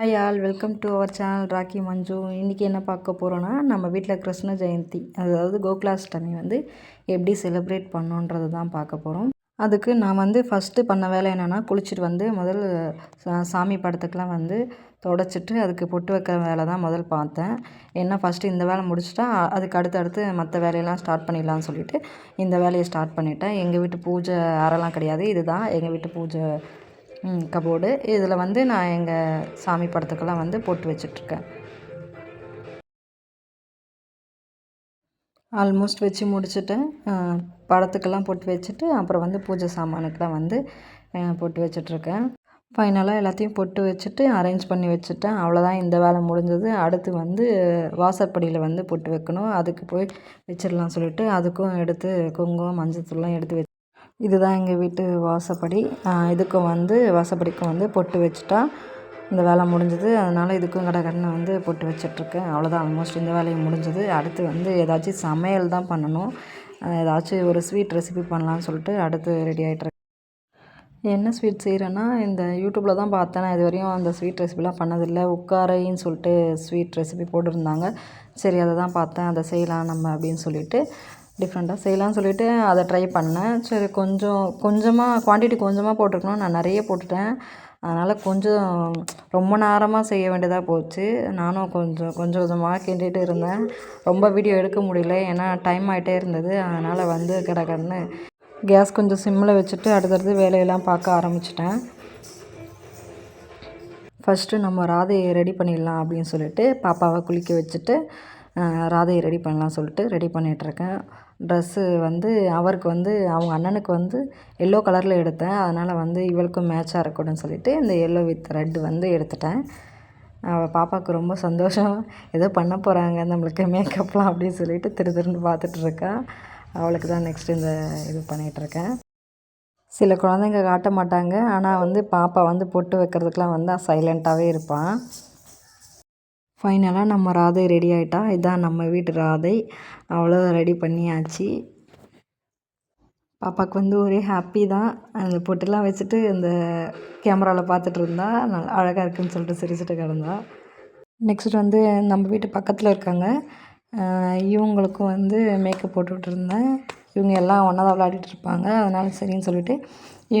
Hi all welcome to our channel Rocky Manju இன்றைக்கி என்ன பார்க்க போகிறோன்னா நம்ம வீட்டில் கிருஷ்ண ஜெயந்தி அதாவது கோகுலாஷ்டமி வந்து எப்படி செலிப்ரேட் பண்ணோன்றது தான் பார்க்க போகிறோம் அதுக்கு நான் வந்து ஃபஸ்ட்டு பண்ண வேலை என்னென்னா குளிச்சுட்டு வந்து முதல் சா- சாமி படத்துக்கெலாம் வந்து தொடச்சிட்டு அதுக்கு பொட்டு வைக்கிற வேலை தான் முதல் பார்த்தேன். ஏன்னா ஃபஸ்ட்டு இந்த வேலை முடிச்சிட்டா அதுக்கு அடுத்து அடுத்து மற்ற வேலையெல்லாம் ஸ்டார்ட் பண்ணிடலாம்னு சொல்லிட்டு இந்த வேலையை ஸ்டார்ட் பண்ணிட்டேன். எங்கள் வீட்டு பூஜை அறலாம் கிடையாது. இதுதான் எங்கள் வீட்டு பூஜை கபோர்டு. இதில் வந்து நான் எங்கள் சாமி படத்துக்கெல்லாம் வந்து போட்டு வச்சிட்ருக்கேன். ஆல்மோஸ்ட் வச்சு முடிச்சுட்டேன். படத்துக்கெல்லாம் போட்டு வச்சுட்டு அப்புறம் வந்து பூஜை சாமானுக்கெலாம் வந்து போட்டு வச்சிட்ருக்கேன். ஃபைனலாக எல்லாத்தையும் பொட்டு வச்சுட்டு அரேஞ்ச் பண்ணி வச்சுட்டேன். அவ்வளோதான் இந்த வேலை முடிஞ்சது. அடுத்து வந்து வாசற்படியில் வந்து பொட்டு வைக்கணும். அதுக்கு போய் வச்சிடலாம் சொல்லிட்டு அதுக்கும் எடுத்து குங்குமம் மஞ்சத்தூள்லாம் எடுத்து வச்சு இதுதான் எங்கள் வீட்டு வாசப்படி. இதுக்கும் வந்து வாசப்படிக்கும் வந்து பொட்டு வச்சுட்டா இந்த வேலை முடிஞ்சது. அதனால் இதுக்கும் கடை கடனை வந்து பொட்டு வச்சிட்ருக்கேன் அவ்வளோதான் ஆல்மோஸ்ட் இந்த வேலையும் முடிஞ்சது. அடுத்து வந்து ஏதாச்சும் சமையல் தான் பண்ணணும். ஏதாச்சும் ஒரு ஸ்வீட் ரெசிபி பண்ணலான்னு சொல்லிட்டு அடுத்து ரெடி ஆகிட்ருக்கேன் என்ன ஸ்வீட் செய்கிறேன்னா இந்த யூடியூப்பில் தான் பார்த்தேன். நான் இது வரையும் அந்த ஸ்வீட் ரெசிபிலாம் பண்ணதில்லை. உட்காரைன்னு சொல்லிட்டு ஸ்வீட் ரெசிபி போட்டிருந்தாங்க. சரி அதை தான் பார்த்தேன். அதை செய்யலாம் நம்ம அப்படின்னு சொல்லிட்டு டிஃப்ரெண்ட்டாக செய்யலாம்னு சொல்லிட்டு அதை ட்ரை பண்ணேன். சரி கொஞ்சம் கொஞ்சமாக குவான்டிட்டி கொஞ்சமாக போட்டிருக்கணும் நான் நிறைய போட்டுட்டேன். அதனால் கொஞ்சம் ரொம்ப நேரமாக செய்ய வேண்டியதாக போச்சு. நானும் கொஞ்சம் கொஞ்சம் கொஞ்சமாக கிண்டிகிட்டு இருந்தேன். ரொம்ப வீடியோ எடுக்க முடியல ஏன்னா டைம் ஆகிட்டே இருந்தது. அதனால் வந்து கிடக்கன்னு கேஸ் கொஞ்சம் சிம்மில் வச்சுட்டு அடுத்தடுத்து வேலையெல்லாம் பார்க்க ஆரம்பிச்சிட்டேன். ஃபஸ்ட்டு நம்ம ராதையை ரெடி பண்ணிடலாம் அப்படின்னு சொல்லிட்டு பாப்பாவை குளிக்க வச்சுட்டு ராதையை ரெடி பண்ணலாம் சொல்லிட்டு ரெடி பண்ணிகிட்ருக்கேன் ட்ரெஸ்ஸு வந்து அவருக்கு வந்து அவங்க அண்ணனுக்கு வந்து எல்லோ கலரில் எடுத்தேன். அதனால் வந்து இவளுக்கும் மேட்சாக இருக்கணும்னு சொல்லிட்டு இந்த எல்லோ வித் ரெட் வந்து எடுத்துட்டேன். அவள் பாப்பாவுக்கு ரொம்ப சந்தோஷம். ஏதோ பண்ண போகிறாங்க நம்மளுக்கு மேக்கப்லாம் அப்படின்னு சொல்லிட்டு திரு திருன்னு பார்த்துட்டு அவளுக்கு தான் நெக்ஸ்ட் இந்த இது பண்ணிகிட்ருக்கேன் சில குழந்தைங்க காட்ட மாட்டாங்க. ஆனால் வந்து பாப்பா வந்து பொட்டு வைக்கிறதுக்கெலாம் வந்து சைலண்ட்டாகவே இருப்பான் ஃபைனலாக நம்ம ராதை ரெடி ஆகிட்டா இதுதான் நம்ம வீட்டு ராதை. அவ்வளோ ரெடி பண்ணியாச்சு. பாப்பாவுக்கு வந்து ஒரே ஹாப்பி தான். அந்த பொட்டெல்லாம் வச்சுட்டு இந்த கேமராவில் பார்த்துட்டு இருந்தா நல்லா அழகாக இருக்குன்னு சொல்லிட்டு சிரிச்சுட்டு கிடந்தா. நெக்ஸ்ட் வந்து நம்ம வீட்டு பக்கத்தில் இருக்காங்க. இவங்களுக்கும் வந்து மேக்கப் போட்டுட்டு இருந்தேன். இவங்க எல்லாம் ஒன்றா தான் விளையாடிட்டு இருப்பாங்க. அதனால சரின்னு சொல்லிட்டு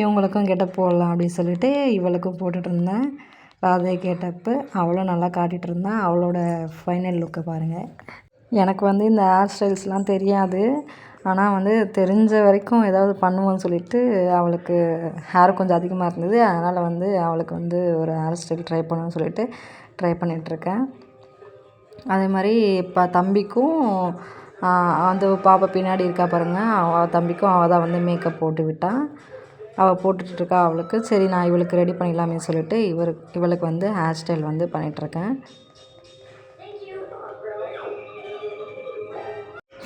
இவங்களுக்கும் கெட்ட போடலாம் அப்படின்னு சொல்லிட்டு இவளுக்கும் போட்டுட்டு இருந்தேன். ராதே கேட்டப்போ அவளும் நல்லா காட்டிகிட்டு இருந்தா அவளோட ஃபைனல் லுக்கை பாருங்கள் எனக்கு வந்து இந்த ஹேர் ஸ்டைல்ஸ்லாம் தெரியாது. ஆனால் வந்து தெரிஞ்ச வரைக்கும் ஏதாவது பண்ணுவோன்னு சொல்லிட்டு அவளுக்கு ஹேர் கொஞ்சம் அதிகமாக இருந்தது. அதனால் வந்து அவளுக்கு வந்து ஒரு ஹேர் ஸ்டைல் ட்ரை பண்ணணும்னு சொல்லிட்டு ட்ரை பண்ணிகிட்ருக்கேன். அதே மாதிரி இப்போ தம்பிக்கும் அந்த பாப்பா பின்னாடி இருக்கா பாருங்கள் அவள் தம்பிக்கும் அவள் தான் வந்து மேக்கப் போட்டு விட்டான் அவள் போட்டுட்ருக்கா அவளுக்கு. சரி நான் இவளுக்கு ரெடி பண்ணிடலாமே சொல்லிட்டு இவருக்கு இவளுக்கு வந்து ஹேர் ஸ்டைல் வந்து பண்ணிகிட்ருக்கேன்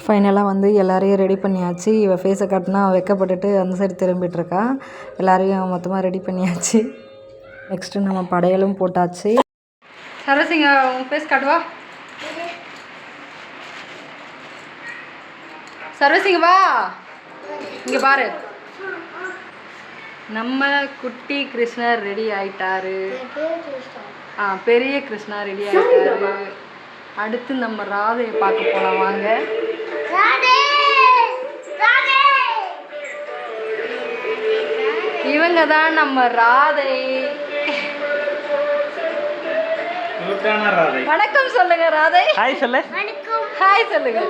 ஃபைனலாக வந்து எல்லாரையும் ரெடி பண்ணியாச்சு. இவள் ஃபேஸை காட்டினா வெக்கப்பட்டுட்டு அந்த சைடு திரும்பிட்டு எல்லாரையும் மொத்தமாக ரெடி பண்ணியாச்சு. நெக்ஸ்ட்டு நம்ம படையலும் போட்டாச்சு. சரசிங்க உன் ஃபேஸ் காட்டுவா சர்வசிங்க வா. இங்கே பாரு. நம்ம குட்டி கிருஷ்ணர் ரெடி ஆயிட்டாரு. ஆ பெரிய கிருஷ்ணா ரெடி ஆயிட்டாரு. அடுத்து நம்ம ராதையை பார்க்க போலாம் வாங்க. இவங்க தான் நம்ம ராதை. வணக்கம் சொல்லுங்க ராதை. ஹாய் சொல்லு. ஹாய் சொல்லுங்க.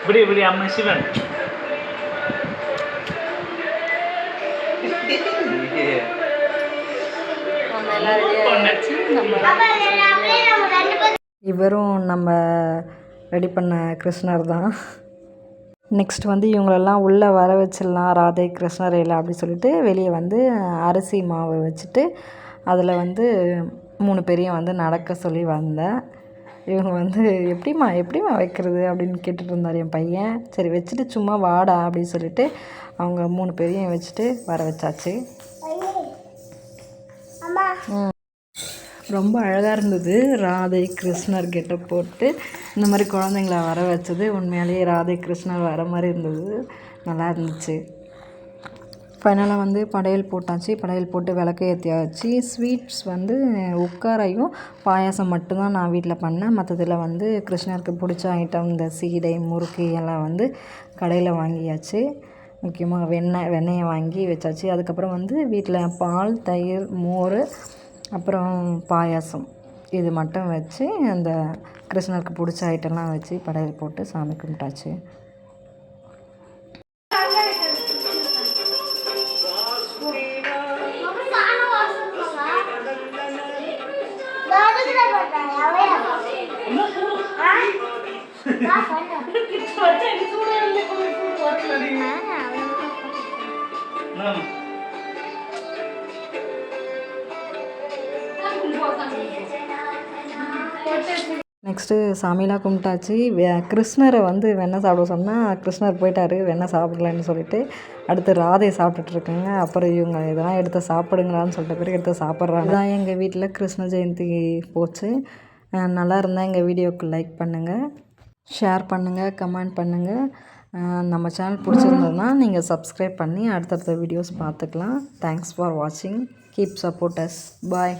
இப்படி இப்படி அம்மா சிவன். இவரும் நம்ம ரெடி பண்ண கிருஷ்ணர் தான். நெக்ஸ்ட் வந்து இவங்களெல்லாம் உள்ளே வர வச்சிடலாம். ராதை கிருஷ்ணர் இல்லை அப்படி சொல்லிட்டு வெளியே வந்து அரிசி மாவு வச்சுட்டு அதில் வந்து மூணு பேரையும் வந்து நடக்க சொல்லி வந்தேன் இவங்க வந்து எப்படிம்மா எப்படிம்மா வைக்கிறது? அப்படின்னு கேட்டுட்டு இருந்தார் என் பையன். சரி வச்சுட்டு சும்மா வாடா அப்படின்னு சொல்லிட்டு அவங்க மூணு பேரையும் வச்சுட்டு வர வச்சாச்சு. ரொம்ப அழகாக இருந்தது. ராதை கிருஷ்ணர் கெட்டப் போட்டு இந்த மாதிரி குழந்தைங்கள வர வச்சது. உண்மையாலேயே ராதை கிருஷ்ணர் வர மாதிரி இருந்தது. நல்லா இருந்துச்சு. ஃபைனலாக வந்து படையல் போட்டாச்சு. படையல் போட்டு விளக்கு ஏற்றியாச்சு ஸ்வீட்ஸ் வந்து உட்காரையும் பாயாசம் மட்டும்தான் நான் வீட்டில் பண்ணேன். மற்றதில் வந்து கிருஷ்ணருக்கு பிடிச்ச ஐட்டம் இந்த சீடை முறுக்கு எல்லாம் வந்து கடையில் வாங்கியாச்சு. முக்கியமாக வெண்ணெய் வெண்ணெயை வாங்கி வச்சாச்சு. அதுக்கப்புறம் வந்து வீட்டில் பால் தயிர் மோர் அப்புறம் பாயாசம். இது மட்டும் வச்சு அந்த கிருஷ்ணருக்கு பிடிச்ச ஐட்டம்லாம் வச்சு படையல் போட்டு சாமி கும்பிட்டாச்சு. ம். நெக்ஸ்ட்டு சாமிலாம் கும்பிட்டாச்சு. வே- கிருஷ்ணரை வந்து வெண்ணெய் சாப்பிட சொன்னால் கிருஷ்ணர் போயிட்டாரு வெண்ணெய் சாப்பிடலன்னு சொல்லிட்டு அடுத்து ராதை சாப்பிட்டுட்டு இருக்காங்க. அப்புறம் இவங்க இதெல்லாம் எடுத்து சாப்பிடுங்களான்னு சொல்லிட்ட பிறகு எடுத்து சாப்பிட்றாங்க. தான் எங்கள் வீட்டில் கிருஷ்ண ஜெயந்தி போச்சு. நல்லா இருந்தால் எங்கள் வீடியோவுக்கு லைக் பண்ணுங்கள் ஷேர் பண்ணுங்கள் கமெண்ட் பண்ணுங்கள் நம்ம சேனல் பிடிச்சிருந்ததுன்னா நீங்கள் சப்ஸ்கிரைப் பண்ணி அடுத்தடுத்த வீடியோஸ் பார்த்துக்கலாம். தேங்க்ஸ் ஃபார் வாட்சிங் கீப் சப்போர்ட்டர்ஸ் பாய்